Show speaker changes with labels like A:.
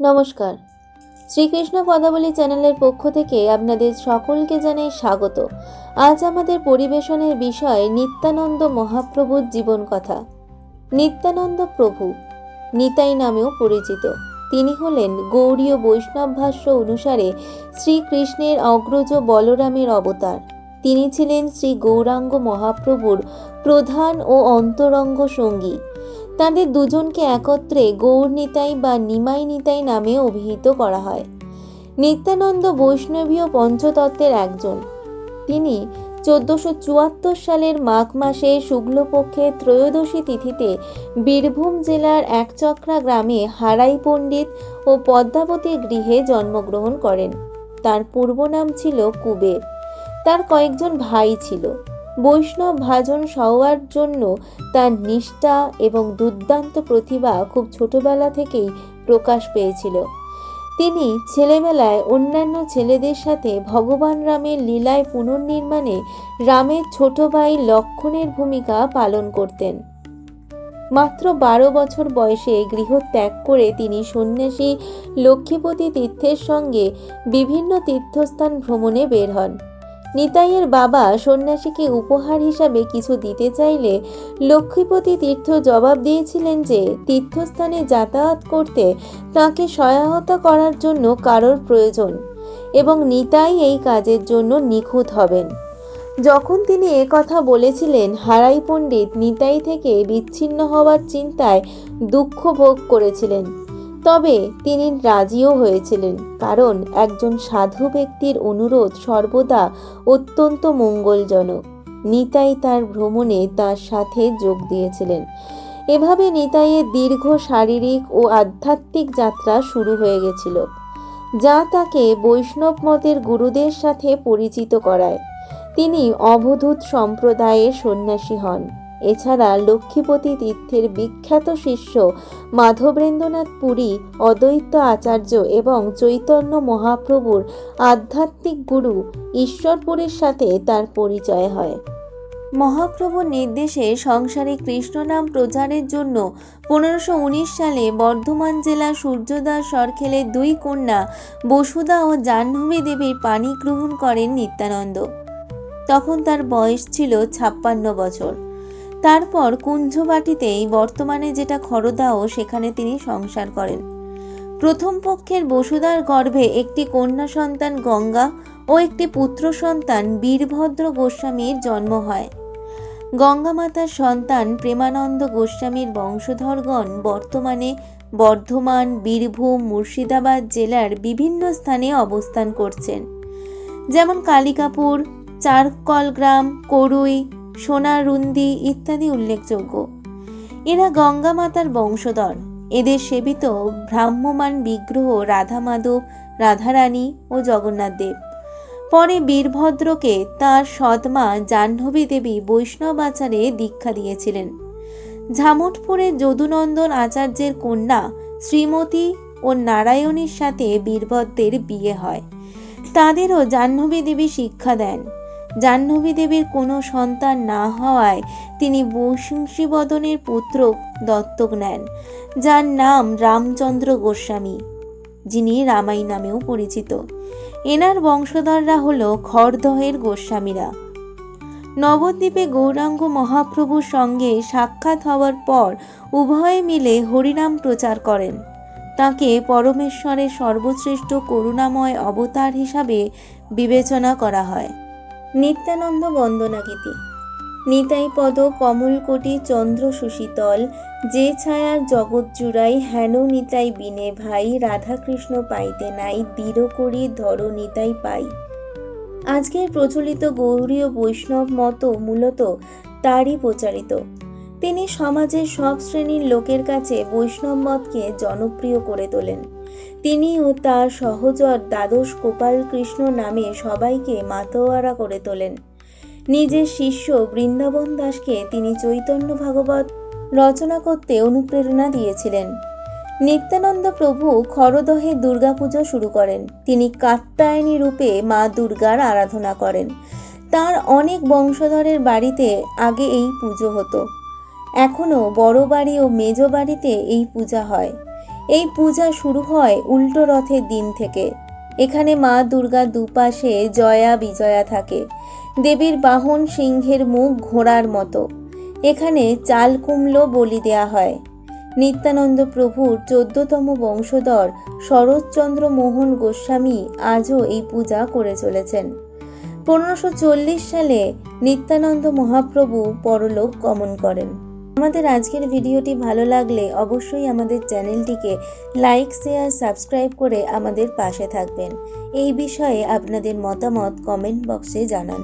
A: নমস্কার। শ্রীকৃষ্ণ পদাবলী চ্যানেলের পক্ষ থেকে আপনাদের সকলকে জানাই স্বাগত। আজ আমাদের পরিবেশনের বিষয় নিত্যানন্দ মহাপ্রভুর জীবন কথা। নিত্যানন্দ প্রভু, নিতাই নামেও পরিচিত। তিনি হলেন গৌড়ীয় বৈষ্ণব ভাষ্য অনুসারে শ্রীকৃষ্ণের অগ্রজ বলরামের অবতার। তিনি ছিলেন শ্রী গৌরাঙ্গ মহাপ্রভুর প্রধান ও অন্তরঙ্গ সঙ্গী। তাদের দুজনকে একত্রে গৌর নিতাই বা নিমাই নিতাই নামে অভিহিত করা হয়। নিত্যানন্দ বৈষ্ণবীয় পঞ্চতত্ত্বের একজন। তিনি চোদ্দশো চুয়াত্তর সালের মাঘ মাসে শুক্লপক্ষে ত্রয়োদশী তিথিতে বীরভূম জেলার একচক্রা গ্রামে হারাই পণ্ডিত ও পদ্মাবতী গৃহে জন্মগ্রহণ করেন। তার পূর্ব নাম ছিল কুবের। তার কয়েকজন ভাই ছিল। বৈষ্ণব ভাজন সওয়ার জন্য তার নিষ্ঠা এবং দুর্দান্ত প্রতিভা খুব ছোটবেলা থেকেই প্রকাশ পেয়েছিল। তিনি ছেলেবেলায় অন্যান্য ছেলেদের সাথে ভগবান রামের লীলায় পুনর্নির্মাণে রামের ছোট ভাই লক্ষণের ভূমিকা পালন করতেন। মাত্র বারো বছর বয়সে গৃহ ত্যাগ করে তিনি সন্ন্যাসী লক্ষ্মীপতি তীর্থের সঙ্গে বিভিন্ন তীর্থস্থান ভ্রমণে বের হন। নিতাইয়ের বাবা সন্ন্যাসীকে উপহার হিসাবে কিছু দিতে চাইলে লক্ষ্মীপতি তীর্থ জবাব দিয়েছিলেন যে, তীর্থস্থানে যাতায়াত করতে তাকে সহায়তা করার জন্য কারোর প্রয়োজন এবং নিতাই এই কাজের জন্য নিখুঁত হবেন। যখন তিনি কথা বলেছিলেন, হারাই পণ্ডিত নিতাই থেকে বিচ্ছিন্ন হওয়ার চিন্তায় দুঃখ ভোগ করেছিলেন। তবে তিনি রাজিও হয়েছিলেন, কারণ একজন সাধু ব্যক্তির অনুরোধ সর্বদা অত্যন্ত মঙ্গলজনক। নিতাই তার ভ্রমণে তার সাথে যোগ দিয়েছিলেন। এভাবে নিতাইয়ের দীর্ঘ শারীরিক ও আধ্যাত্মিক যাত্রা শুরু হয়ে গেছিল, যা তাকে বৈষ্ণব মতের গুরুদের সাথে পরিচিত করায়। তিনি অবধূত সম্প্রদায়ের সন্ন্যাসী হন। এছাড়া লক্ষ্মীপতি তীর্থের বিখ্যাত শিষ্য মাধবেন্দ্রনাথ পুরী, অদ্বৈত আচার্য এবং চৈতন্য মহাপ্রভুর আধ্যাত্মিক গুরু ঈশ্বরপুরের সাথে তার পরিচয় হয়। মহাপ্রভুর নির্দেশে সংসারে কৃষ্ণনাম প্রচারের জন্য পনেরোশো সালে বর্ধমান জেলা সূর্যদাস সরখেলের দুই কন্যা বসুদা ও জাহ্নবী দেবীর পানি গ্রহণ করেন নিত্যানন্দ। তখন তার বয়স ছিল ছাপ্পান্ন বছর। তারপর কুঞ্জবাটিতেই বর্তমানে যেটা খরদাও, সেখানে তিনি সংসার করেন। প্রথম পক্ষের বসুদার গর্ভে একটি কন্যা সন্তান গঙ্গা ও একটি পুত্র সন্তান বীরভদ্র গোস্বামীর জন্ম হয়। গঙ্গা মাতার সন্তান প্রেমানন্দ গোস্বামীর বংশধরগণ বর্তমানে বর্ধমান, বীরভূম, মুর্শিদাবাদ জেলার বিভিন্ন স্থানে অবস্থান করছেন। যেমন কালিকাপুর চারকল গ্রাম করুই সোনারুন্দি ইত্যাদি উল্লেখযোগ্য। এরা গঙ্গা মাতার বংশধর। এদের সেবিত ভ্রাম্যমান বিগ্রহ রাধা মাধব, রাধারানী ও জগন্নাথ দেব। পরে বীরভদ্রকে তার সৎমা জাহ্নবী দেবী বৈষ্ণব আচারে দীক্ষা দিয়েছিলেন। ঝামটপুরে যদুনন্দন আচার্যের কন্যা শ্রীমতী ও নারায়ণীর সাথে বীরভদ্রের বিয়ে হয়। তাদেরও জাহ্নবী দেবী শিক্ষা দেন। জাহ্নবী দেবীর কোনো সন্তান না হওয়ায় তিনি বংশীবদনের পুত্র দত্তক নেন, যার নাম রামচন্দ্র গোস্বামী, যিনি রামাই নামেও পরিচিত। এনার বংশধররা হল খড়দহের গোস্বামীরা। নবদ্বীপে গৌরাঙ্গ মহাপ্রভুর সঙ্গে সাক্ষাৎ হওয়ার পর উভয়ে মিলে হরিনাম প্রচার করেন। তাকে পরমেশ্বরের সর্বশ্রেষ্ঠ করুণাময় অবতার হিসাবে বিবেচনা করা হয়। নিত্যানন্দ বন্দনা গীতি। নিতাই পদ কমলকোটি চন্দ্র সুশীতল, যে ছায়ার জগৎ জুড়াই হেন নিতাই বিনে ভাই, রাধাকৃষ্ণ পাইতে নাই, দৃঢ় করি ধর নিতাই পাই। আজকের প্রচলিত গৌরীয় বৈষ্ণব মত মূলত তারই প্রচারিত। তিনি সমাজের সব শ্রেণির লোকের কাছে বৈষ্ণব মতকে জনপ্রিয় করে তোলেন। তিনি ও তার সহচর দ্বাদশ গোপাল কৃষ্ণ নামে সবাইকে মাতোয়ারা করে তোলেন। নিজের শিষ্য বৃন্দাবন দাসকে তিনি চৈতন্য ভাগবত রচনা করতে অনুপ্রেরণা দিয়েছিলেন। নিত্যানন্দ প্রভু খরদহে দুর্গাপুজো শুরু করেন। তিনি কাত্যায়নী রূপে মা দুর্গার আরাধনা করেন। তার অনেক বংশধরের বাড়িতে আগে এই পুজো হতো। এখনও বড় বাড়ি ও মেজ বাড়িতে এই পূজা হয়। এই পূজা শুরু হয় উল্টো রথের দিন থেকে। এখানে মা দুর্গা দুপাশে জয়া বিজয়া থাকে। দেবীর বাহন সিংহের মুখ ঘোড়ার মতো। এখানে চাল কুমলো বলি দেয়া হয়। নিত্যানন্দ প্রভুর চোদ্দতম বংশধর শরৎচন্দ্র মোহন গোস্বামী আজও এই পূজা করে চলেছেন। পনেরোশো সালে নিত্যানন্দ মহাপ্রভু পরলোক গমন করেন। আমাদের আজকের ভিডিওটি ভালো লাগলে অবশ্যই আমাদের চ্যানেলটিকে লাইক, শেয়ার, সাবস্ক্রাইব করে আমাদের পাশে থাকবেন। এই বিষয়ে আপনাদের মতামত কমেন্ট বক্সে জানান।